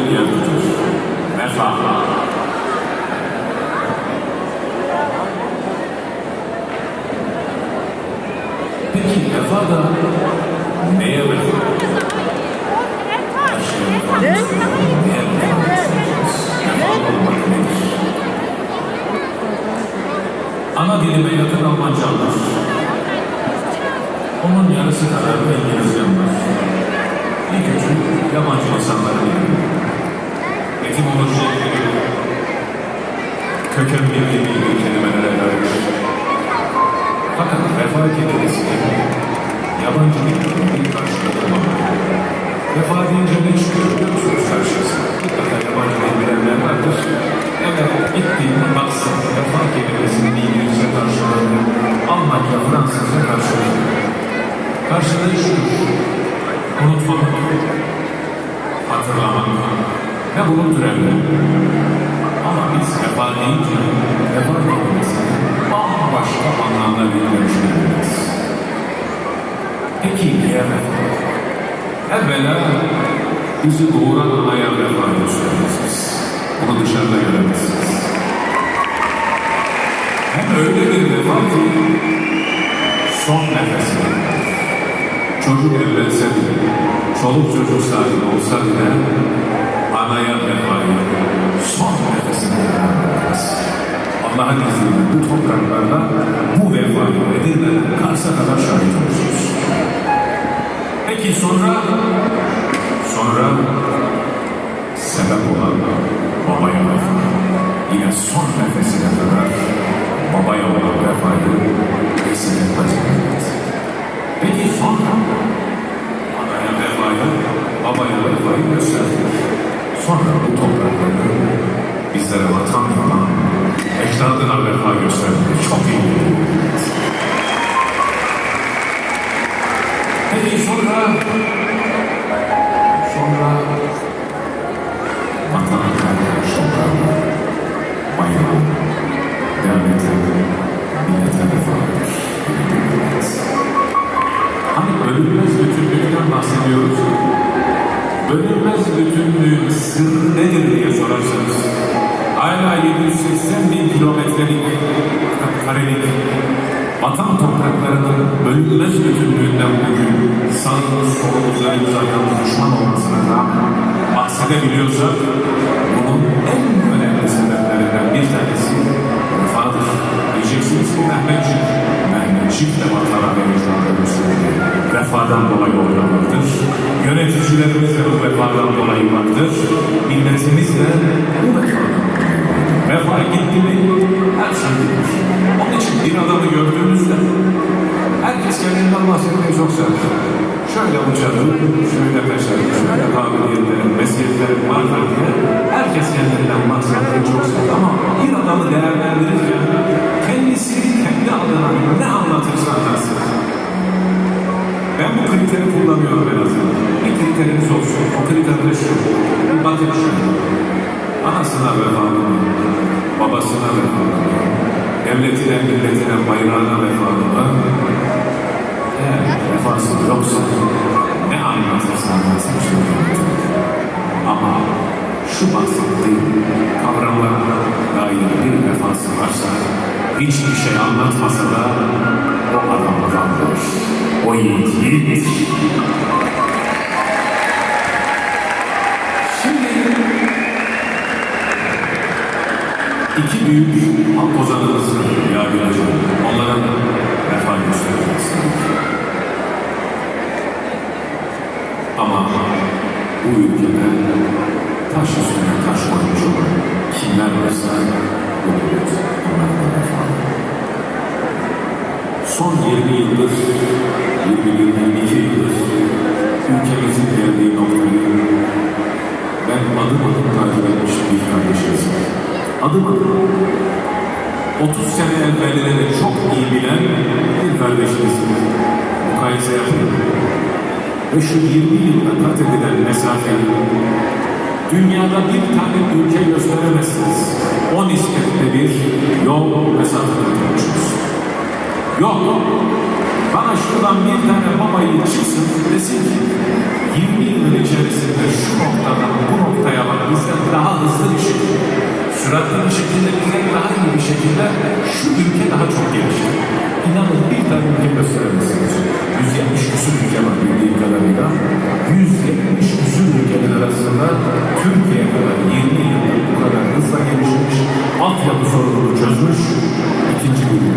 yer tutar. Vefa. Peki vefa da neye nedir? Ana dilime yakın Almanca var. Onun yarısı kadar da İngilizcem var. İlk üçü yabancı insanları biliyorum. Etimolojiye giriyor. Köken bildiği kelimelere dair. Fakat vefa kelimesini yabancı bir bir karşılığı bulamıyor. Vefa deyince ne çıkıyor biliyor musunuz karşınıza? Mutlaka yabancı dil bilenler vardır. Evet, gittiğinde baksın vefa kelimesinin İngilizce karşılığını Almanca, Fransızca karşılığı. Karşılığı şudur. Unutmamak, hatırlamak ve bunun türevleri. Ama biz vefa deyince vefa kelimesini bambaşka anlamda bilmemiş durumdayız. Peki niye vefa? Evvela bizi doğuran anaya vefa gösteririz. Bunu dışarıda göremezsiniz. Hem öyle bir vefa ki son nefesine. Çocuk evlense bile, çoluk çocuk sahibi olsa bile anaya vefayı son nefesine kadar vermez. Allah'ın izniyle bu topraklarda bu vefayı Edirne'den Kars'a kadar şahit olursunuz. Peki sonra, sonra Sonra bu toprakları bizlere vatan yapan ecdadına vefa gösterdik. Bütünlüğün sırrı nedir diye sorarsanız hala 780 bin kilometrelik karelik vatan topraklarının bölünmez bütünlüğünden bugün sağımız solumuz elimizden düşman olmasına rağmen bahsedebiliyorsak bunun en önemli sebeplerinden bir tanesi vefadır. Diyeceksiniz ki Mehmetçik, Mehmetçik de vatana ve vicdana gösterdi. Vefadan dolayı oynamaktır. Yöneticilerimiz vefadan dolayı vardır. Milletimiz de bu dolayı Vefa gitti mi her şey gider. Onun için bir adamı gördüğünüzde herkes kendinden bahsetmeyi çok sever. Şöyle uçarım, şöyle peşerim, şöyle kabiliyetlerim, mesleğetlerim vardır diye herkes kendinden bahsetmeyi çok sever. Ama bir Mı? Babasına vefalı mı? Devletine, milletine, bayrağına vefalı mı? Eğer vefası yoksa ne anlatırsa anlatsın işte Ama şu bahsettiğim kavramlara dair bir vefası varsa hiçbir şey anlatmasa da o adam adamdır. O yiğit yiğit. İki büyük halk ozanımız yargılayacağım. Onlara vefa göstereceğiz. Ama bu ülkede taş üstüne taş koymuş olan kimler varsa bu devlet onlara vefa Son 20 yıldır, 20-22 yıldır ülkemizin geldiği noktayı ben adım adım takip etmiş bir kardeşimiz. Adım adım 30 sene evvelleri çok iyi bilen bir kardeşimiz. Mukayese yapın. Ve şu 20 yılda kat edilen mesafeyi dünyada bir tane ülke gösteremezsiniz. O nispette bir yol mesafe tutmuşuz. Yok. Bana şuradan bir tane babayı çıksın desin ki 20 yılın içerisinde şu noktadan bu noktaya süratli bir şekilde bize daha iyi bir şekilde şu ülke daha çok gelişir. İnanın bir tane ülke gösteremezsiniz. 170 küsur ülke var bildiğim kadarıyla. 170 küsur ülkenin arasında Türkiye kadar 20 yılda bu kadar hızla gelişmiş, altyapı sorununu çözmüş ikinci bir